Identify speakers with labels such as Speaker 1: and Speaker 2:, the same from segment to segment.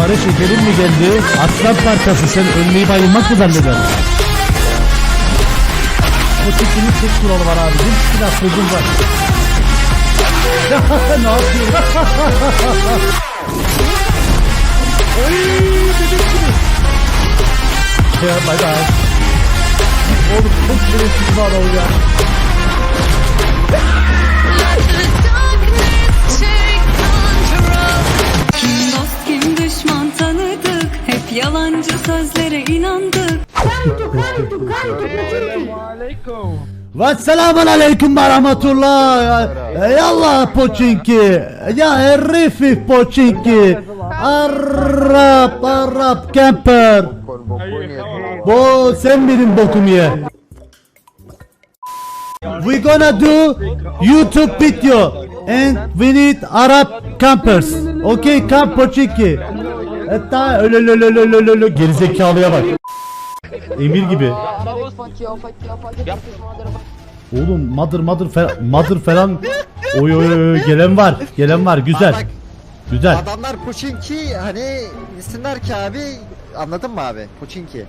Speaker 1: Numara şekerin mi geldi? Aslan parçası sen ölmeyi bayılmak mı zannediyorsun? Bu tikinin tek kuralı var abicim. Silah sözüm var. ne yapıyorsun? Oy dedik gibi. Ya bay bay. Oğlum çok şerefsiz bir adam ya.
Speaker 2: Hep yalancı sözlere inandık
Speaker 1: Vesselamun aleyküm ve rahmetullah. Ey Allah poçinki. Ya herif poçinki. Arap Arap camper. Bu sen benim bokum ye. We gonna do YouTube video and we need Arab campers. Okay, camp poçinki. Hatta öyle öyle öyle öyle öyle öyle gerizekalıya bak. Emir gibi. Oğlum mother mother falan mother falan oy oy oy gelen var gelen var güzel
Speaker 3: Bak,
Speaker 1: güzel
Speaker 3: Adamlar Puçinki hani isimler ki abi anladın mı abi? Puçinki.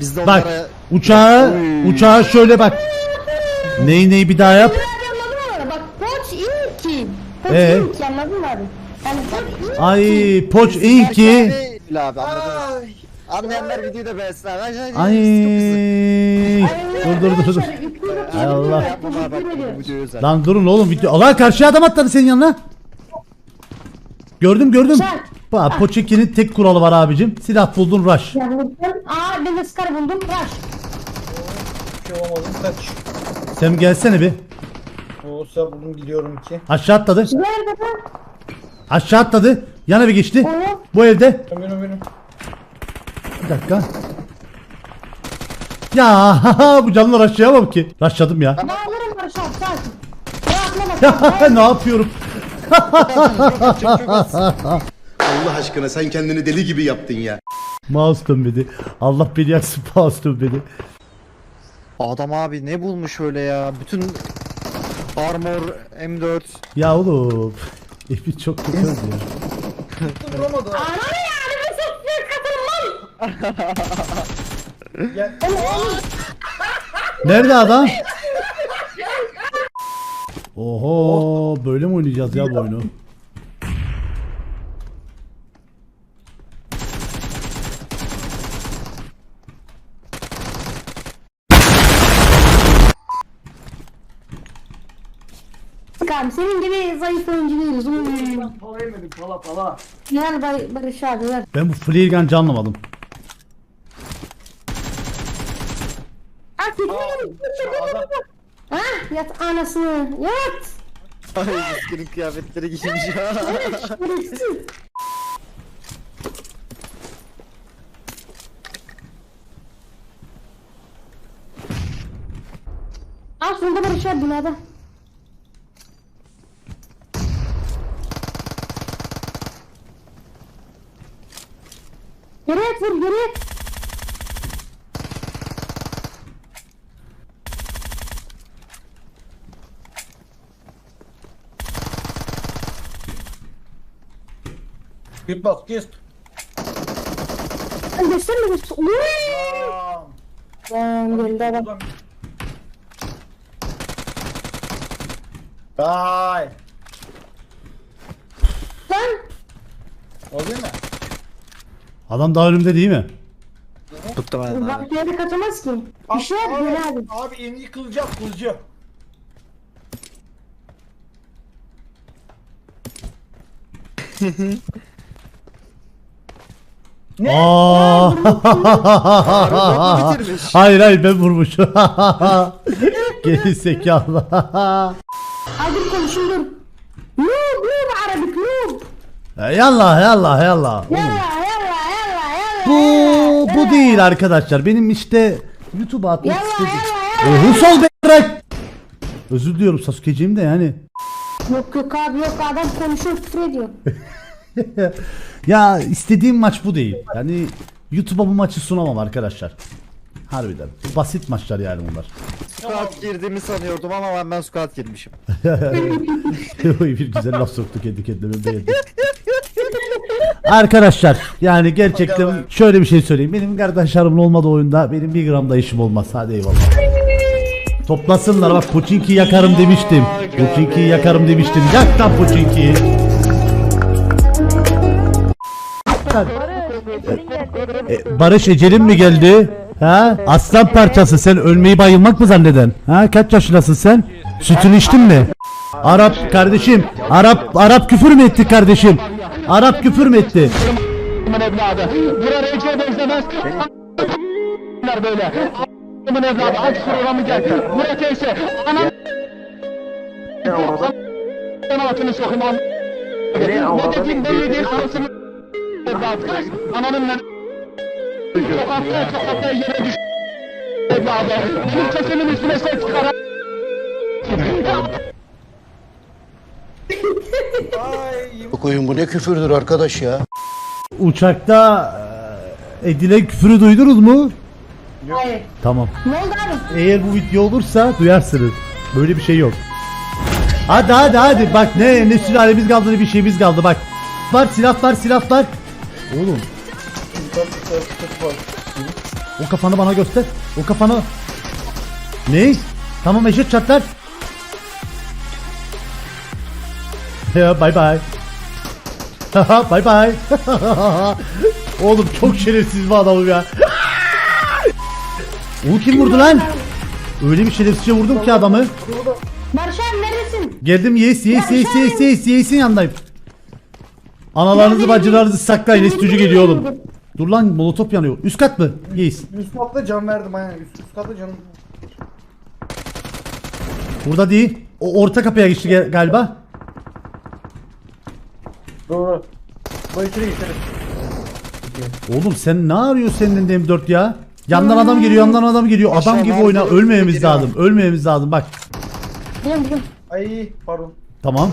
Speaker 3: Biz de
Speaker 1: bak
Speaker 3: onlara
Speaker 1: uçağı uçağı şöyle bak neyi neyi bir daha yap
Speaker 4: Bak poç iyi ki. Poç
Speaker 1: Ee?
Speaker 4: iyi ki anladın mı abi? Yani poç iyi
Speaker 1: ay poç
Speaker 3: Öyle abi anladın mı? Anlayanlar videoyu da beğensin abi. Ay,
Speaker 1: ay dur dur dur dur Ay Allah
Speaker 3: Yapma abi bak bu videoyu özel.
Speaker 1: lan durun oğlum video Allah karşıya adam atladı senin yanına gördüm gördüm
Speaker 4: Sen.
Speaker 1: Bak Poçinki'nin tek kuralı var abicim silah buldun rush
Speaker 4: Yani Aa ben de Scar buldum. Rush.
Speaker 1: sen gelsene bir
Speaker 5: Olsa buldum gidiyorum ki.
Speaker 1: aşağı atladı
Speaker 4: Nerede
Speaker 1: aşağı atladı yan eve geçti
Speaker 4: Onu.
Speaker 1: bu evde
Speaker 5: Benim benim.
Speaker 1: Bir dakika. Ya bu canlı raşlayamam ki. Raşladım ya.
Speaker 4: Ben alırım Barış abi sakin. Ya atlama.
Speaker 1: Ya ne yapıyorum?
Speaker 6: Allah aşkına sen kendini deli gibi yaptın ya.
Speaker 1: Mouse dönmedi. Allah beni yaksın mouse dönmedi.
Speaker 3: Adam abi ne bulmuş öyle ya? Bütün armor M4
Speaker 1: Ya oğlum. Evi çok kötü oldu ya.
Speaker 4: Ananı yani bu sesler katılmam.
Speaker 1: Nerede adam? Oho böyle mi oynayacağız ya bu oyunu?
Speaker 4: Scar senin gibi zayıf oyuncu değiliz. Hmm.
Speaker 5: Pala yemedim pala pala.
Speaker 4: Gel Bay- Barış abi ver.
Speaker 1: Ben bu flare gun'cı anlamadım.
Speaker 4: Aa kötü Ha yat anasını yat.
Speaker 3: Ay miskinin kıyafetleri giymiş ya.
Speaker 4: Aa şurada Barış abi binada. Geriye et vur geriye et.
Speaker 5: Git bak git.
Speaker 4: Lan Gösterme göster. Uy! Lan geldi adam.
Speaker 5: Vay.
Speaker 4: Lan!
Speaker 5: O değil mi?
Speaker 1: Adam daha önümde değil mi?
Speaker 3: Tuttum ben abi.
Speaker 4: Bak bir yere kaçamaz ki. Bir şey yap gel abi.
Speaker 5: Abi en iyi kılacak kılıcı. Ne?
Speaker 1: Aa. Hayır hayır ben vurmuşum. Geri zekalı.
Speaker 4: Hadi konuşun dur. Noob noob Arabik noob.
Speaker 1: yallah yallah yallah.
Speaker 4: Yalla yalla yalla yalla.
Speaker 1: Bu bu değil arkadaşlar. Benim işte YouTube'a atmak
Speaker 4: Yalla
Speaker 1: istediğim.
Speaker 4: yalla yalla.
Speaker 1: Oh, sol bırak. Özür diliyorum Sasuke'ciğim de yani.
Speaker 4: Yok yok abi yok adam konuşuyor küfür ediyor.
Speaker 1: Ya istediğim maç bu değil. Yani YouTube'a bu maçı sunamam arkadaşlar. Harbiden. Basit maçlar yani bunlar.
Speaker 3: Squat girdiğimi sanıyordum ama ben, ben squat girmişim.
Speaker 1: bir güzel laf soktu kendi kendime beğendim. Arkadaşlar yani gerçekten şöyle bir şey söyleyeyim. Benim kardeşlerimin olmadığı oyunda benim bir gram da işim olmaz. Hadi eyvallah. Toplasınlar bak Puçinki yakarım demiştim. Puçinki yakarım demiştim. Yak lan Puçinki'yi. E, Barış Ecelin mi geldi? Ha? Aslan parçası sen ölmeyi bayılmak mı zanneden? Ha? Kaç yaşındasın sen? Sütünü içtin mi? Arap kardeşim. Arap Arap küfür mü etti kardeşim? Arap küfür mü etti?
Speaker 7: evladı. Bura Recep benzemez. böyle. Bunun evladı aç kurulamı Murat Eyse. Anam. Ben altını sokayım an. Ne dediğim belli değil anasını. Evladı. Ananın ne? Sokakta sokakta yere düş. Evladı. Benim sesimin üstüne ses çıkar.
Speaker 6: Bu koyun bu ne küfürdür arkadaş ya.
Speaker 1: Uçakta e, edilen küfürü duydunuz mu?
Speaker 4: Hayır.
Speaker 1: Tamam.
Speaker 4: Ne oldu abi?
Speaker 1: Eğer bu video olursa duyarsınız. Böyle bir şey yok. Hadi hadi hadi bak ne ne sülalemiz kaldı ne bir şeyimiz kaldı bak. Var silah var silah var. Oğlum o kafanı bana göster. O kafanı. Ne? Tamam eşit çatlar. Ya bay bay. bay bay. Oğlum çok şerefsiz bir adamım ya. O kim vurdu lan? Öyle bir şerefsizce vurdum ki adamı.
Speaker 4: Barış abi neredesin?
Speaker 1: Geldim yes yes yes yes yes yes'in yanındayım. Analarınızı bacılarınızı saklayın estücü geliyor oğlum. Dur lan molotof yanıyor. Üst kat mı? Yes.
Speaker 5: Üst katta can verdim aynen. Üst, üst katta canım.
Speaker 1: Burada değil. O orta kapıya geçti ge- galiba.
Speaker 5: Doğru. Bu içeri geçelim.
Speaker 1: Oğlum sen ne arıyorsun senin de M4 ya? Yandan adam geliyor, yandan adam geliyor. Adam gibi oyna. Ölmememiz lazım. Ölmememiz lazım. Bak.
Speaker 4: Biliyorum biliyorum.
Speaker 5: Ay pardon.
Speaker 1: Tamam.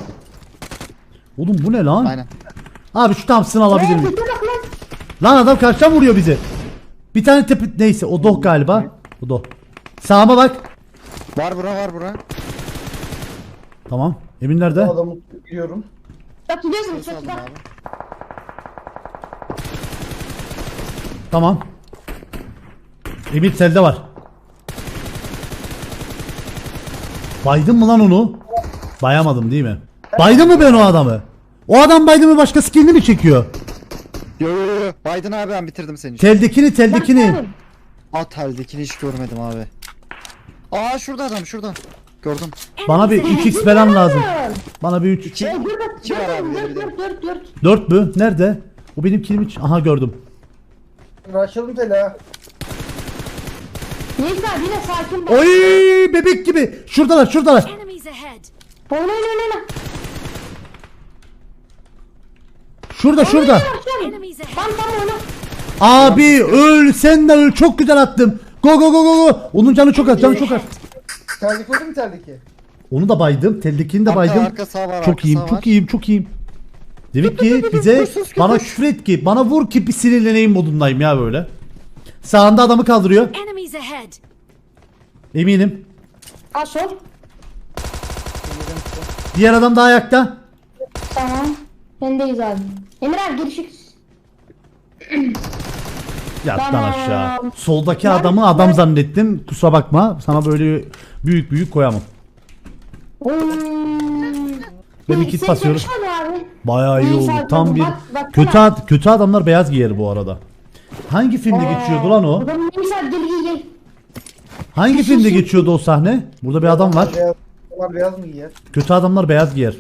Speaker 1: Oğlum bu ne lan?
Speaker 3: Aynen.
Speaker 1: Abi şu Thompson'ı alabilir miyim?
Speaker 4: lan.
Speaker 1: Adam karşıdan vuruyor bizi. Bir tane tepe neyse o doh galiba. O doh. Sağıma bak.
Speaker 3: Var bura var bura.
Speaker 1: Tamam. Emin nerede?
Speaker 5: Adamı giriyorum.
Speaker 4: Bak Bak
Speaker 3: aldın
Speaker 4: bak.
Speaker 3: abi?
Speaker 1: Tamam. Emin selde var. Baydın mı lan onu? Bayamadım değil mi? Baydın mı ben o adamı? O adam baydı mı başka skillini mi çekiyor?
Speaker 3: Yo yo yo. Biden abi ben bitirdim seni.
Speaker 1: Teldekini teldekini.
Speaker 3: At haldekini hiç görmedim abi. Aa şurada adam şurada. Gördüm.
Speaker 1: Bana bir 2x falan lazım. Bana bir 3.
Speaker 3: İki.
Speaker 4: Dur bak.
Speaker 3: İki var abi,
Speaker 4: Dört dört dört dört.
Speaker 1: 4 mü? Nerede? O benim kilimi ç- Aha gördüm.
Speaker 5: Açalım tele ha.
Speaker 4: Neyse abi yine sakin bak.
Speaker 1: Oy bebek gibi. Şuradalar şuradalar.
Speaker 2: Enemies ahead.
Speaker 4: Oyna oyna oyna.
Speaker 1: Şurada şurada.
Speaker 2: Enemies ahead.
Speaker 4: Tamam tamam oyna.
Speaker 1: Abi öl sen de öl çok güzel attım. Go go go go go. Onun canı çok az canı çok az.
Speaker 5: Terlik oldu mu terdeki?
Speaker 1: Onu da baydım. Teldekini de
Speaker 3: Arka,
Speaker 1: baydım.
Speaker 3: arka sağ var,
Speaker 1: çok
Speaker 3: arka
Speaker 1: iyiyim
Speaker 3: sağ
Speaker 1: çok
Speaker 3: var.
Speaker 1: iyiyim çok iyiyim. Demek ki bize bana küfür et ki bana vur ki bir sinirleneyim modundayım ya böyle. Sağında adamı kaldırıyor.
Speaker 2: Enemies ahead.
Speaker 1: Eminim.
Speaker 4: Al sol.
Speaker 1: Diğer adam da ayakta.
Speaker 4: Tamam. Bendeyiz abi. Emir abi girişik.
Speaker 1: Yattan
Speaker 4: Tamam.
Speaker 1: aşağı. Soldaki adamı adam zannettim. Kusura bakma. Sana böyle büyük büyük koyamam.
Speaker 4: Oy.
Speaker 1: Ben iki
Speaker 4: sen
Speaker 1: basıyorum. Bayağı iyi oldu. Tam bir
Speaker 4: Bak-
Speaker 1: kötü ad- kötü adamlar beyaz giyer bu arada. Hangi filmde geçiyordu lan o? Hangi filmde geçiyordu o sahne? Burada bir adam var.
Speaker 5: Beyaz, var beyaz mı giyer?
Speaker 1: Kötü adamlar beyaz giyer.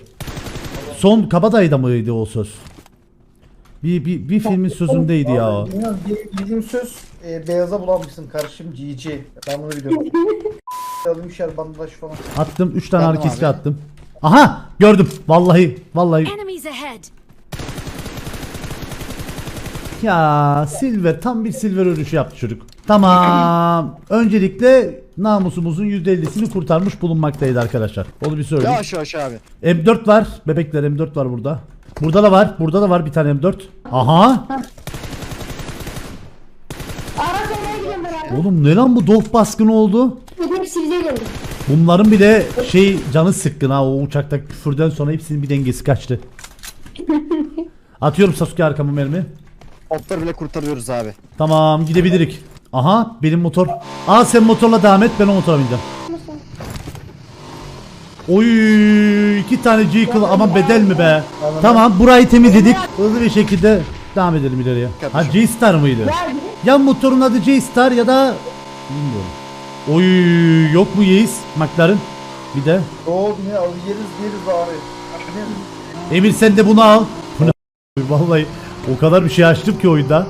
Speaker 1: Son Kabadayı'da mıydı o söz? Bir, bir, bir filmin sözündeydi ya o.
Speaker 5: Abi, bilmiyorum, bir- Bildiğim söz e, beyaza bulanmışsın kardeşim GG. Ben bunu biliyorum. Alayım şer bandaj falan.
Speaker 1: Attım 3 tane
Speaker 3: abi.
Speaker 1: attım. Aha gördüm. Vallahi vallahi.
Speaker 2: Enemies ahead.
Speaker 1: Ya Silver tam bir Silver ölüşü yaptı çocuk. Tamam. Öncelikle namusumuzun %50'sini kurtarmış bulunmaktaydı arkadaşlar. Onu bir söyleyeyim.
Speaker 3: Ya aşağı aşağı abi.
Speaker 1: M4 var. Bebekler M4 var burada. Burada da var. Burada da var bir tane M4. Aha.
Speaker 4: Ara seneye gidiyorum beraber.
Speaker 1: Oğlum ne lan bu dof baskını oldu?
Speaker 4: Bir hepsi bize geldi.
Speaker 1: Bunların bile şey canı sıkkın ha o uçakta küfürden sonra hepsinin bir dengesi kaçtı. Atıyorum Sasuke arkamı mermi.
Speaker 3: Otları bile kurtarıyoruz abi.
Speaker 1: Tamam gidebilirik. Aha benim motor. Aa sen motorla devam et ben o motora bineceğim. Oy iki tane G-Claw ama bedel mi be? Tamam burayı temizledik. Hızlı bir şekilde devam edelim ileriye. Ha G-Star mıydı? Ya motorun adı G-Star ya da bilmiyorum. Oy yok mu Yeis McLaren? Bir de
Speaker 5: Doğu ne al yeriz yeriz abi.
Speaker 1: Emir sen de bunu al. Bu ne Vallahi o kadar bir şey açtım ki oyunda.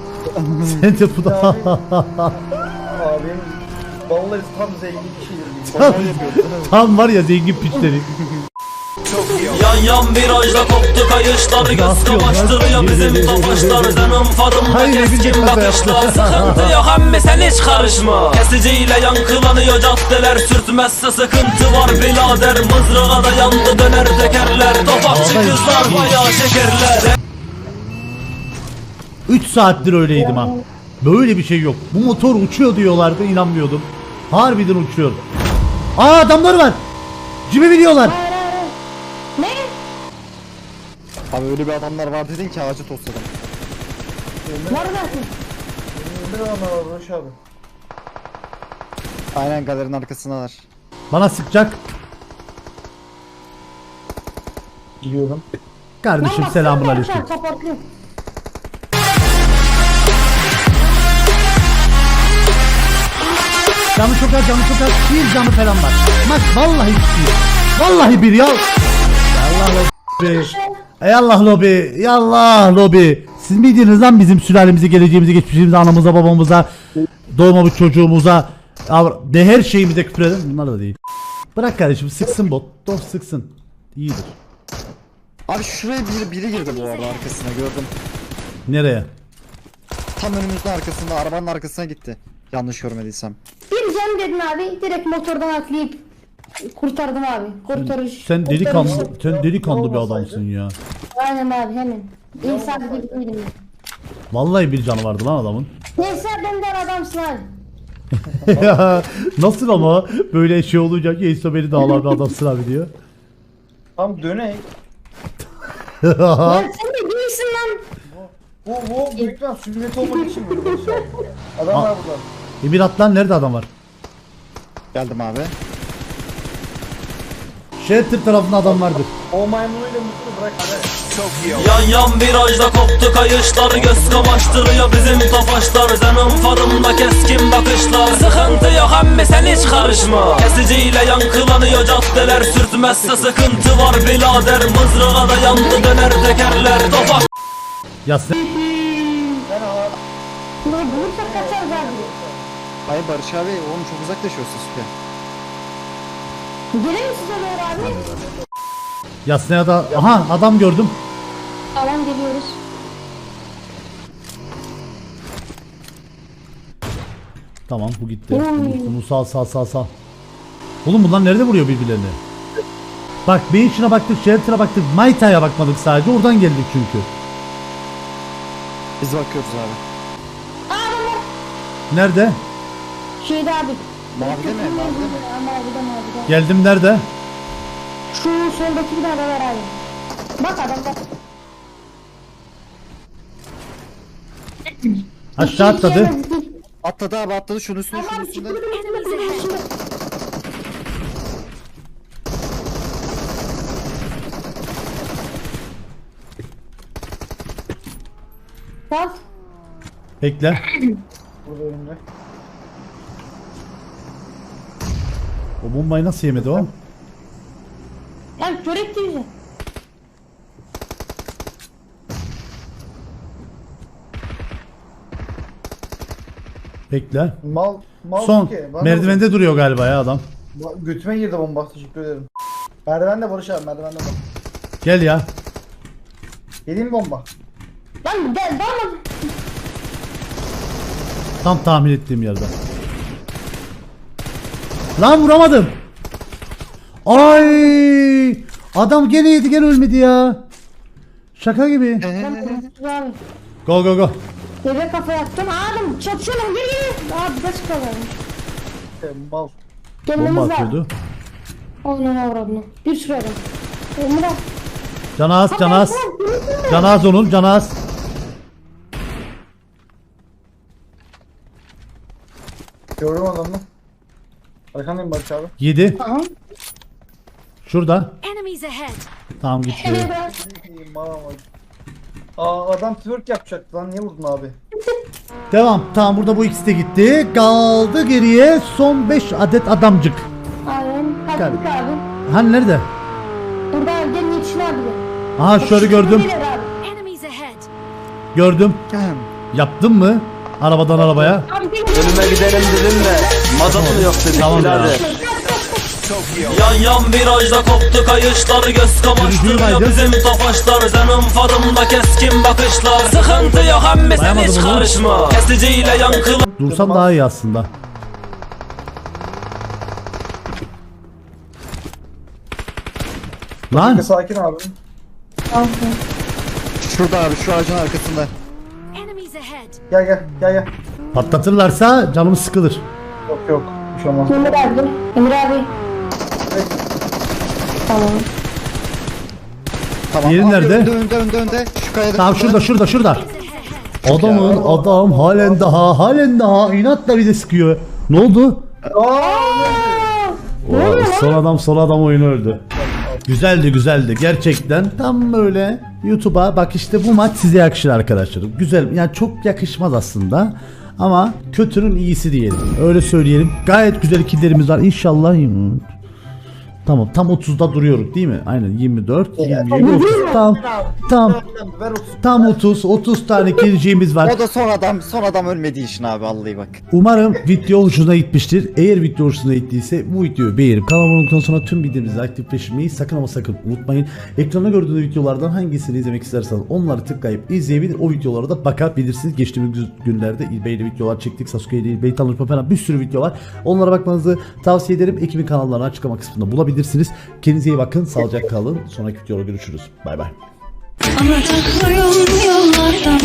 Speaker 1: sen de bunu al.
Speaker 5: Abi vallahi tam zengin kişidir.
Speaker 1: tam, tam var ya zengin piçleri.
Speaker 8: Yan yan virajda koptu kayışlar Göz kamaştırıyor bizim tofaşlar Senin fadımda
Speaker 1: Hayır,
Speaker 8: keskin bakışlar. Sıkıntı yok emmi sen hiç karışma. Kesiciyle yankılanıyor caddeler. Sürtmezse sıkıntı var birader. Mızrağa da yandı döner tekerler. Topakçı kızlar bayağı şekerler.
Speaker 1: 3 saattir öyleydim ha. Böyle bir şey yok. Bu motor uçuyor diyorlardı inanmıyordum. Harbiden uçuyor. Aa adamlar var. Cime biliyorlar.
Speaker 4: Ne?
Speaker 3: Abi öyle bir adamlar var dedin ki ağacı tosladım.
Speaker 4: Nerede?
Speaker 5: Ömür adamlar var Barış abi.
Speaker 3: Aynen galerinin arkasındalar.
Speaker 1: Bana sıkacak.
Speaker 5: Biliyorum.
Speaker 1: Kardeşim selamun aleyküm. Canı çok az canı çok az. Bir canı falan var. Bak vallahi bir. Vallahi bir ya. Allah lobi. Ey Allah lobi. Ya Allah lobi. Siz miydiniz lan bizim sülalemizi, geleceğimizi, geçmişimizi, anamıza, babamıza, doğmamış çocuğumuza, de her şeyimize küfür eden bunlar da değil. Bırak kardeşim sıksın bot. Dost sıksın. İyidir.
Speaker 3: Abi şuraya biri, biri girdi bu arada arkasına gördüm.
Speaker 1: Nereye?
Speaker 3: Tam önümüzün arkasında arabanın arkasına gitti. Yanlış görmediysem.
Speaker 4: Bir can dedin abi. Direkt motordan atlayıp kurtardım abi. Kurtarış.
Speaker 1: Sen delikanlı,
Speaker 4: kurtarış.
Speaker 1: sen delikanlı bir adamsın ya.
Speaker 4: Aynen abi hemen. İnsan gibi değilim.
Speaker 1: Vallahi bir canı vardı lan adamın.
Speaker 4: Neyse benden adamsın abi.
Speaker 1: Nasıl ama böyle şey olacak ya İso beni dağlar bir adamsın abi diyor.
Speaker 5: Tam dönek.
Speaker 4: Lan sen de değilsin lan.
Speaker 5: Bu bu büyükten sünnet olmak için abi. Adam var burada.
Speaker 1: Emir Atlan nerede adam var?
Speaker 3: Geldim abi.
Speaker 1: Shelter tarafında adam vardır.
Speaker 5: O maymunuyla mutlu bırak hadi.
Speaker 8: Yan yan virajda koptu kayışlar Göz kamaştırıyor bizim tofaşlar Senin fadımda keskin bakışlar Sıkıntı yok emmi sen hiç karışma Kesiciyle yankılanıyor caddeler Sürtmezse sıkıntı var birader Mızrağa da yandı döner tekerler Tofaş
Speaker 1: Ya sen
Speaker 5: Ben abi.
Speaker 4: Bunu bulursak kaçarız abi.
Speaker 3: Hayır Barış abi oğlum çok uzaklaşıyorsun Süper.
Speaker 4: Gelir mi size doğru abi?
Speaker 1: Yasnaya da aha adam gördüm.
Speaker 4: Tamam geliyoruz.
Speaker 1: Tamam bu gitti. Bunu, bunu sal sal sal sal. Oğlum bunlar nerede vuruyor birbirlerini? Bak Bench'ine baktık, Shelter'a baktık, Maita'ya bakmadık sadece oradan geldik çünkü.
Speaker 3: Biz bakıyoruz abi.
Speaker 1: Nerede?
Speaker 4: Şeyde abi.
Speaker 3: Mavide mi? Mavide mi?
Speaker 4: Mavide mavide.
Speaker 1: Geldim nerede?
Speaker 4: Şu soldaki bir tane var abi. Bak adam bak.
Speaker 1: Aşağı atladı.
Speaker 3: Atladı abi atladı şunun üstüne şunun üstüne.
Speaker 4: Bak.
Speaker 1: Bekle.
Speaker 5: Burada önünde.
Speaker 1: O bombayı nasıl yemedi o?
Speaker 4: Lan kör etti bizi.
Speaker 1: Bekle.
Speaker 5: Mal mal
Speaker 1: Son.
Speaker 5: ki. Bana
Speaker 1: Merdivende duruyor galiba ya adam.
Speaker 5: Ba- Götüme girdi bomba teşekkür ederim. Merdivende Barış abi merdivende bak.
Speaker 1: Gel ya.
Speaker 5: Geleyim mi bomba?
Speaker 4: Lan gel dalma.
Speaker 1: Tam tahmin ettiğim yerde. Lan vuramadım. Ay! Adam gene yedi gene ölmedi ya. Şaka gibi.
Speaker 4: Abi.
Speaker 1: Go go go.
Speaker 4: Bebek kafa yaktım. Adam çatışıyor lan gel gel. Abi de çıkalım.
Speaker 5: E, mal.
Speaker 4: Gelmemiz
Speaker 1: Bomba
Speaker 4: lazım.
Speaker 1: atıyordu.
Speaker 4: Aynen avradını. Bir sürü adam. Emre.
Speaker 1: Canaz, canaz. Canaz onun, canaz.
Speaker 5: Gördüm adamı. Arkandayım Barış abi.
Speaker 1: 7.
Speaker 4: Aha.
Speaker 1: Şurada.
Speaker 9: Enemies ahead.
Speaker 1: Tamam gitti.
Speaker 5: Bak. Aa adam twerk yapacaktı lan niye vurdun abi?
Speaker 1: Devam. Tamam burada bu ikisi de gitti. Kaldı geriye son 5 adet adamcık.
Speaker 4: Aynen. Kalktık abi.
Speaker 1: Hani nerede?
Speaker 4: Burada gelin yetişin abi.
Speaker 1: Aha şöyle gördüm.
Speaker 9: Enemies ahead.
Speaker 1: Gördüm. Yaptın mı? Arabadan arabaya.
Speaker 8: Ölüme gidelim dedim de mazot yok dedik
Speaker 1: Tamam ya.
Speaker 8: birader. Yan yan virajda koptu kayışlar Göz kamaştırıyor bizim tofaşlar Senin farımda keskin bakışlar Sıkıntı yok emmi sen hiç karışma Kesiciyle yankılı
Speaker 1: Dursam daha iyi aslında. Lan
Speaker 5: Sakin abi.
Speaker 3: Şurada abi şu ağacın arkasında.
Speaker 5: Gel gel gel gel.
Speaker 1: patlatırlarsa canım sıkılır.
Speaker 5: Yok yok. Bir şey olmaz.
Speaker 4: Emir abi. Emir abi. Tamam.
Speaker 3: Tamam.
Speaker 1: Diğeri
Speaker 3: abi,
Speaker 1: nerede?
Speaker 3: Önde önde önde önde. Şu kayada.
Speaker 1: Tamam şurada şurada şurada. Adamın adam halen daha halen daha inatla bir de sıkıyor. Ne oldu? O, son adam son adam oyunu öldü. Güzeldi güzeldi gerçekten tam böyle YouTube'a bak işte bu maç size yakışır arkadaşlar. Güzel yani çok yakışmaz aslında ama kötünün iyisi diyelim. Öyle söyleyelim. Gayet güzel ikililerimiz var inşallah. Tamam tam 30'da duruyoruz değil mi? Aynen 24, 27, 30. Tam tam
Speaker 5: Ver 30.
Speaker 1: tam 30 30 tane kiliciğimiz var.
Speaker 3: O da son adam son adam ölmediği için abi vallahi bak.
Speaker 1: Umarım video hoşuna gitmiştir. Eğer video hoşuna gittiyse bu videoyu beğenip kanalıma olduktan sonra tüm bildirimleri aktifleştirmeyi sakın ama sakın unutmayın. Ekranda gördüğünüz videolardan hangisini izlemek isterseniz onları tıklayıp izleyebilir. O videolara da bakabilirsiniz. Geçtiğimiz günlerde İlbey'le videolar çektik. Sasuke ile İlbey'i tanışma falan bir sürü video var. Onlara bakmanızı tavsiye ederim. Ekibin kanallarını açıklama kısmında bulabilirsiniz. Kendinize iyi bakın. Sağlıcakla kalın. Sonraki videoda görüşürüz. Bay bay.
Speaker 2: Yollardan.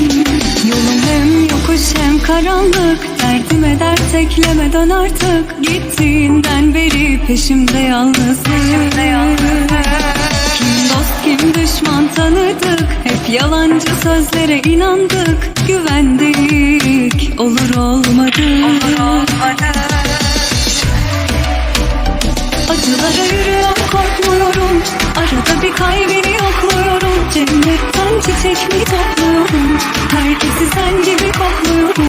Speaker 2: Yolum hem yokuş hem karanlık. Derdime dert eklemeden artık. Gittiğinden beri peşimde yalnızlık Kim dost kim düşman tanıdık Hep yalancı sözlere inandık. Güvendik olur olmadı. Olur olmadı Acılara yürüyorum korkmuyorum. Arada bir kalbini yokluyorum. Cennetten çiçek mi topluyorum? Herkesi sen gibi kokluyorum